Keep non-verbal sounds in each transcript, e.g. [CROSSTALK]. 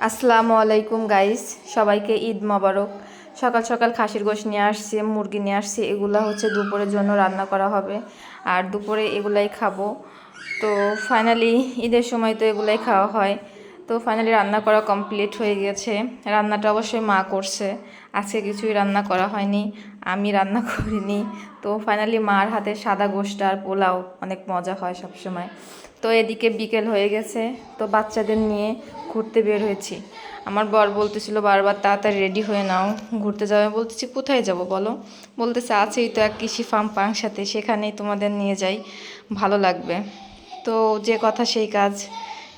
আসসালামু আলাইকুম গাইস সবাইকে ঈদ মোবারক। সকাল সকাল খাসির গোশ নিয়ে আসছি, মুরগি নিয়ে আসছি। এগুলা হচ্ছে দুপুরের জন্য রান্না করা হবে। আর দুপুরে এগুলাই খাব। তো ফাইনালি ঈদের সময় তো এগুলাই খাওয়া হয়। তো ফাইনালি রান্না করা কমপ্লিট হয়ে গেছে। রান্নাটা অবশ্যই মা করছে। আজকে কিছুই রান্না করা হয়নি। আমি রান্না [LAUGHS] করিনি। তো ফাইনালি মার হাতে সাদা গোষ্ঠ আর পোলাও অনেক মজা হয় সবসময়। তো এদিকে বিকেল হয়ে গেছে। তো বাচ্চাদের নিয়ে ঘুরতে বের হয়েছি। আমার বর বলতেছিল, বারবার তাড়াতাড়ি রেডি হয়ে নাও, ঘুরতে যাবে বলতেছি, কোথায় যাব বলো? বলতেছে, আছেই তো এক কৃষি ফার্ম পাংসাতে সেখানেই তোমাদের নিয়ে যাই, ভালো লাগবে। তো যে কথা সেই কাজ,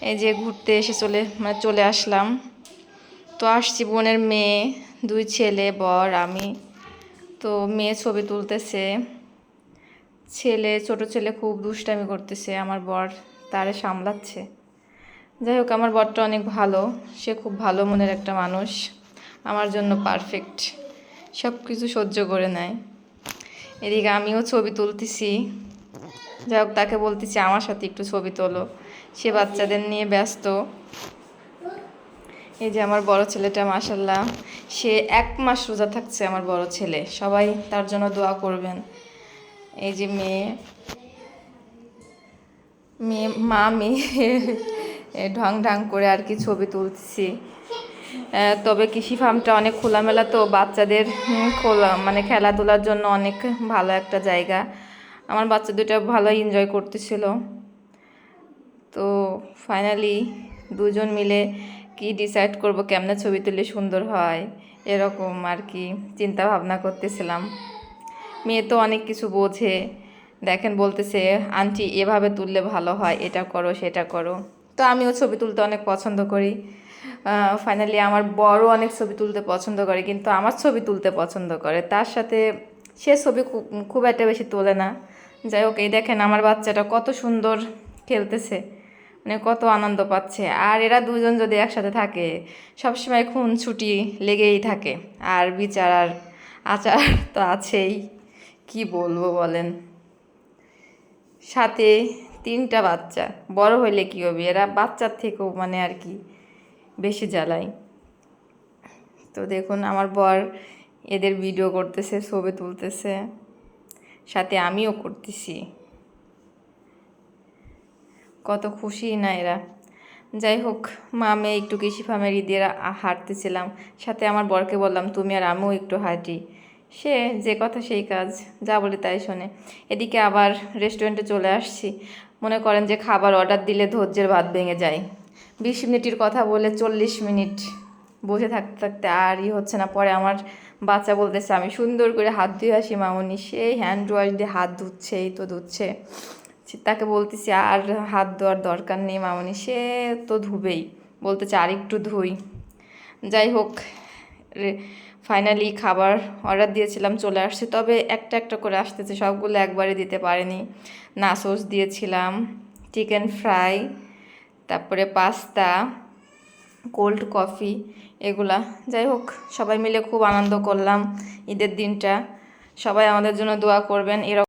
এই যে ঘুরতে এসে চলে মানে চলে আসলাম। তো আসছি, বোনের মেয়ে, দুই ছেলে, বর, আমি। তো মেয়ে ছবি তুলতেছে। ছেলে, ছোট ছেলে খুব দুষ্টামি করতেছে, আমার বর তারে সামলাচ্ছে। যাই হোক, আমার বরটা অনেক ভালো। সে খুব ভালো মনের একটা মানুষ। আমার জন্য পারফেক্ট সব কিছু সহ্য করে নেয়। এদিকে আমিও ছবি তুলতেছি। যাই হোক, তাকে বলতেছি, আমার সাথে একটু ছবি তোলো। সে বাচ্চাদের নিয়ে ব্যস্ত। এই যে আমার বড় ছেলেটা মাসাল্লাহ সে এক মাস রোজা থাকছে আমার বড় ছেলে। সবাই তার জন্য দোয়া করবেন। এই যে মেয়ে মেয়ে, মা, মেয়ে। ঢং ঢং করে আর কি ছবি তুলছি। তবে কৃষি ফার্মটা অনেক খোলামেলা তো বাচ্চাদের খোলা মানে খেলাধুলার জন্য অনেক ভালো একটা জায়গা। আমার বাচ্চা দুটো ভালো এনজয় করতেছিল। তো ফাইনালি দুজন মিলে কি ডিসাইড করব, কেমনে ছবি তুললে সুন্দর হয়, এরকম আর কি চিন্তা ভাবনা করতেছিলাম। মেয়ে তো অনেক কিছু বোঝে, দেখেন বলতেছে, আন্টি, এভাবে তুললে ভালো হয়, এটা করো, সেটা করো। তো আমিও ছবি তুলতে অনেক পছন্দ করি। ফাইনালি আমার বড় অনেক ছবি তুলতে পছন্দ করে, কিন্তু আমার ছবি তুলতে পছন্দ করে। তার সাথে সে ছবি খুব একটা বেশি তোলে না। যাই হোক, এই দেখেন আমার বাচ্চাটা কত সুন্দর খেলতেছে মানে কত আনন্দ পাচ্ছে। আর এরা দুজন যদি একসাথে থাকে, সবসময় খুন ছুটি লেগেই থাকে। আর বিচার আর আচার তো আছেই, কি বলব বলেন। সাথে তিনটা বাচ্চা। বড় হইলে কি হবে? এরা বাচ্চার থেকেও মানে আর কি বেশি জ্বালায়। তো দেখুন, আমার বর এদের ভিডিও করতেছে, ছবি তুলতেছে। সাথে আমিও করতেছি। কত খুশি না এরা। যাই হোক, মা, মেয়ে একটু কৃষি ফার্মের ঈদে হাঁটতেছিলাম। সাথে আমার বরকে বললাম, তুমি আর আমিও একটু হাঁটি। সে যে কথা সেই কাজ, যা বলে তাই শোনে। এদিকে আবার রেস্টুরেন্টে চলে আসছি। মনে করেন যে খাবার অর্ডার দিলে ধৈর্যের ভাত ভেঙে যায়। বিশ মিনিটের কথা বলে চল্লিশ মিনিট বসে থাকতে থাকতে আর ই হচ্ছে না। পরে আমার বাচ্চা বলতেছে, আমি সুন্দর করে হাত ধুয়ে আসি মামনি। সেই হ্যান্ড ওয়াশ দিয়ে হাত ধুচ্ছে, এই তো ধুচ্ছে। তাকে বলতেছি, আর হাত ধোয়ার দরকার নেই মামনি, সে তো ধুবেই। বলতেছে, আর একটু ধুই। যাই হোক ফাইনালি খাবার অর্ডার দিয়েছিলাম, চলে আসছে। তবে একটা একটা করে আসতেছে, সবগুলো একবারে দিতে পারেনি। নাসোস দিয়েছিলাম চিকেন ফ্রাই তারপরে পাস্তা কোল্ড কফি এগুলা। যাই হোক, সবাই মিলে খুব আনন্দ করলাম ঈদের দিনটা। সবাই আমাদের জন্য দোয়া করবেন, এরকম